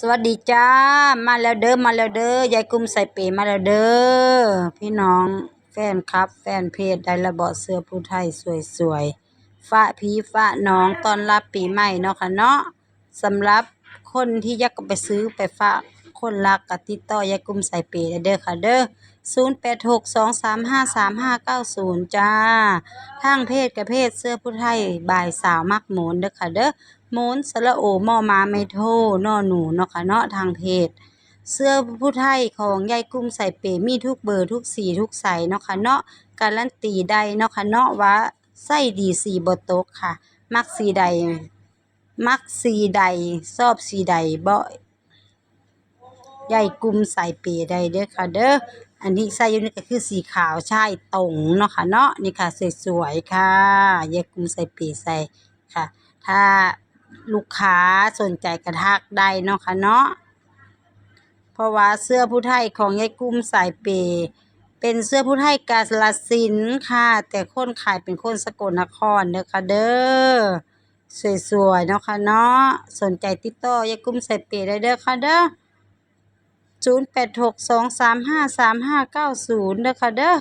สวัสดีจ้า มาแล้วเด้อมาแล้วเด้อยายกุ้มใส่เปมาแล้วเด้อพี่น้องแฟนครับ แฟนเพจไดระเบาะเสื้อผู้ไทยสวยๆฝ้าพีฝ้าน้องตอนรับปีใหม่เนาะค่ะเนาะสำหรับคนที่อยากไปซื้อไปฝาก คนรักก็ติดต่อยายกุมใส่เปได้เด้อค่ะเด้อ0862353590 จ้า ทางเพจกับเพจเสื้อผู้ไทยบ่ายสาวมักหมนเด้อค่ะเด้อหมนสระโอมอมาไม่โทนอหนูเนาะค่ะเนาะทางเพจเสื้อผู้ไทยของยายกุ้มใส่เปมีทุกเบอร์ทุกสีทุกไซส์เนาะค่ะเนาะการันตีได้เนาะค่ะเนาะว่าไส้ดีสีบตกค่ะ มักสีใด มักสีใดชอบสีใดบ่ ยายกุ้มใส่เป๋ได้เด้อค่ะเด้ออันที่ใส่อยู่นี่ก็คือสีขาวใช่ตรงเนาะค่ะเนาะนี่ค่ะสวยๆค่ะยายกุ้มใส่เปีใส่ค่ะ ถ้าลูกค้าสนใจกระทักได้เนาะค่ะเนาะเพราะว่าเสื้อผู้ไทยของยายกุ้มสายเปย์เป็นเสื้อผู้ไทยกาสินธุ์ค่ะ แต่คนขายเป็นคนสกลนครเด้อค่ะเด้อสวยๆเนาะค่ะเนาะสนใจติดต่อยายกุ้มสายเปย์ได้เด้อค่ะเด้อ ศูนย์แปดหกสองสามห้าสามห้าเก้าศูนย์เด้อค่ะเด้อ